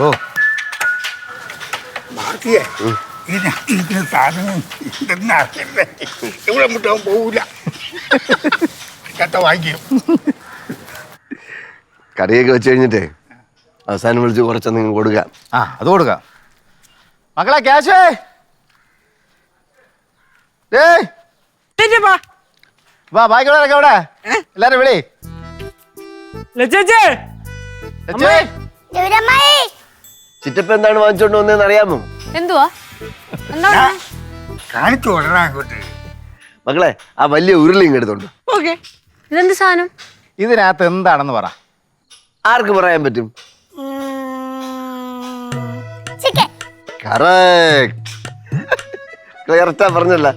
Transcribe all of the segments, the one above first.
ഓ. സാധനം കറിയൊക്കെ വെച്ച് കഴിഞ്ഞിട്ടേ അവസാനം വിളിച്ച് കുറച്ചൊന്നും നിങ്ങൾ കൊടുക്കുക ആ അത് കൊടുക്ക. മക്കളെ ക്യാഷ് വാ എല്ലാരും വിളി. ലജ്ജേ ലജ്ജേ. ചിറ്റപ്പ എന്താണ് വാങ്ങിച്ചോണ്ട് വന്നതെന്ന് അറിയാമോ? എന്തുവാ? എന്താ കാണിച്ചു വിടണം മക്കളെ ആ വലിയ ഉരുളി ഇങ്ങെടുത്തോണ്ട് ഓക്കെ. ഇതെന്ത് സാധനം? ഇതിനകത്ത് എന്താണെന്ന് പറ. ആർക്ക് പറയാൻ പറ്റും? ചിക്കൻ. കറക്റ്റ് പറഞ്ഞല്ല.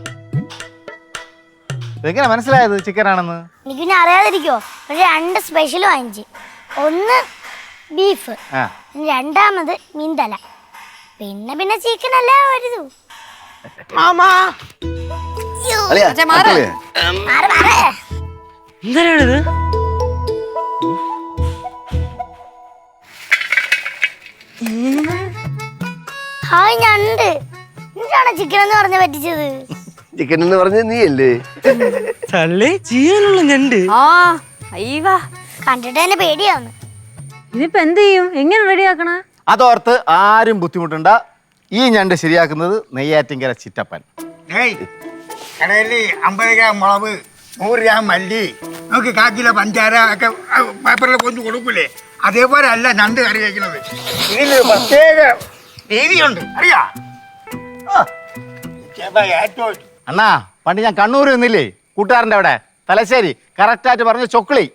എങ്ങനെ മനസ്സിലായത് ചിക്കൻ ആണെന്ന് എനിക്ക് പിന്നെ അറിയാതിരിക്കോ രണ്ട് സ്പെഷ്യൽ വാങ്ങിച്ചു. ഒന്ന് ബീഫ്. ആ. രണ്ടാമത് മീൻതല. പിന്നെ പിന്നെ ചിക്കൻ അല്ല വരുതു മാമാ. എന്തിനാണിത് ഹായ് ഞണ്ട്. എന്താണ് ചിക്കൻ എന്ന് പറഞ്ഞ പറ്റിച്ചത്? ചിക്കൻ എന്ന് പറഞ്ഞ നീയല്ലേ? ഞണ്ട്. ആ അയ്യവാ. കണ്ടിട്ട് തന്നെ പേടിയാവുന്നു ഇതിപ്പോ എന്ത് ചെയ്യും? എങ്ങനെ റെഡിയാക്കണ അതോർത്ത് ആരും ബുദ്ധിമുട്ടണ്ട. ഈ ഞണ്ട് ശരിയാക്കുന്നത് നെയ്യാറ്റിങ്കര ചിറ്റപ്പൻ. ഏയ് കടയിൽ അമ്പത് ഗ്രാം മുളക് നൂറ് ഗ്രാം മല്ലി നമുക്ക് കാ കിലോ പഞ്ചാര ഒക്കെ പേപ്പറിൽ കൊഞ്ചു കൊടുക്കൂലേ? അതേപോലെ അല്ല ഞണ്ട് കറി വയ്ക്കുന്നത് ഇതിന് പ്രത്യേക രീതിയുണ്ട്. അറിയാ? ആ, ചേട്ടാ, ഏറ്റവും. അണ്ണാ പണ്ട് ഞാൻ കണ്ണൂർ നിന്നില്ലേ? കൂട്ടുകാരന്റെ അവിടെ. തലശ്ശേരി. കറക്റ്റായിട്ട് പറഞ്ഞ ചൊക്കളി.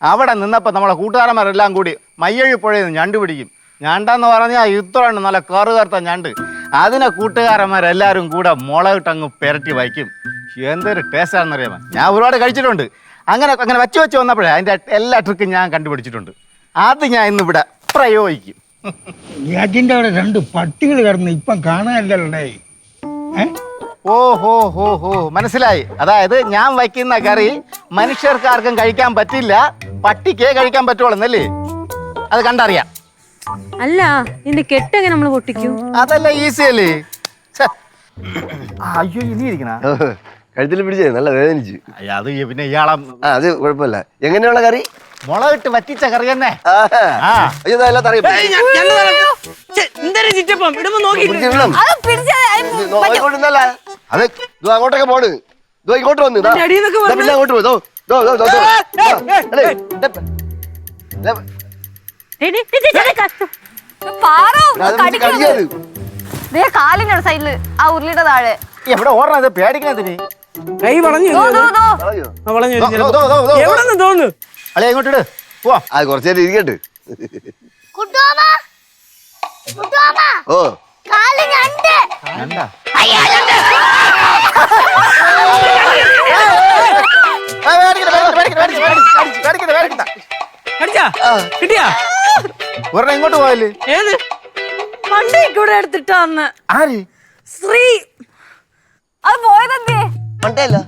അവിടെ നിന്നപ്പോൾ നമ്മളെ കൂട്ടുകാരന്മാരെല്ലാം കൂടി മയ്യഴി പുഴയിൽ നിന്ന് ഞണ്ട് പിടിക്കും. ഞണ്ടെന്ന് പറഞ്ഞാൽ ഇത്രയുണ്ട് നല്ല കറു കറുത്ത ഞണ്ട്. അതിനെ കൂട്ടുകാരന്മാരെല്ലാവരും കൂടെ മുളകിട്ടങ്ങ് പെരട്ടി വയ്ക്കും. എന്തൊരു ടേസ്റ്റാണെന്നറിയാമോ ഞാൻ ഒരുപാട് കഴിച്ചിട്ടുണ്ട്. അങ്ങനെ അങ്ങനെ വച്ച് വെച്ച് വന്നപ്പോഴേ അതിന്റെ എല്ലാ ട്രിക്കും ഞാൻ കണ്ടുപിടിച്ചിട്ടുണ്ട്. അത് ഞാൻ ഇന്നിവിടെ പ്രയോഗിക്കും. അതിന്റെ അവിടെ രണ്ട് പട്ടികൾ കിടന്ന് ഇപ്പം കാണാനില്ലല്ലേ ഏ? ഓ ഹോ ഹോ ഹോ. മനസ്സിലായി. അതായത് ഞാൻ വയ്ക്കുന്ന കറി മനുഷ്യർക്ക് ആർക്കും കഴിക്കാൻ പറ്റില്ല. പട്ടിക്കേ കഴിക്കാൻ പറ്റുള്ളൂ എന്നല്ലേ അത് കണ്ടറിയാം. അല്ല നിന്റെ കെട്ടെങ്ങനെ നമ്മൾ പൊട്ടിക്കും? അതല്ല ഈസി അല്ലേ? അയ്യോ ഇനി ഇരിക്കണ. കഴുത്തിൽ പിടിച്ചേ നല്ല വേദനിച്ചു അത് പിന്നെ ഇയാളെ അത് കുഴപ്പമില്ല. എങ്ങനെയുള്ള കറി? മുളകിട്ട് വറ്റിച്ച കറി തന്നെ. എന്തൊരു ചിറ്റപ്പം? ഇടുമ്പോ നോക്കിട്ട് ഇത്. അത് ദോ അങ്ങോട്ടൊക്കെ പോണ്. ദോ ഇങ്ങോട്ട് വന്ന്. പിന്നെ അങ്ങോട്ട്. കാലിന്റെ സൈഡിൽ ആ ഉരുളിയുടെ താഴെ. എവിടെ ഓടണത് പേടിക്കണതിന് കൈ വളഞ്ഞു വളഞ്ഞു. എവിടെ തോന്നുന്നു? ഇങ്ങോട്ട് കുറച്ചു നേരം ഇരിക്കട്ടെ. ഓ. കാൽ ഞണ്ട്. കിട്ടിയാ? ഒരെണ്ണം ഇങ്ങോട്ട് പോയല്ലേ ഏത്? വണ്ടി കൂടെ എടുത്തിട്ടാന്ന്. ആര്? ശ്രീ അത് പോയതെന്തേ? മണ്ടയല്ല.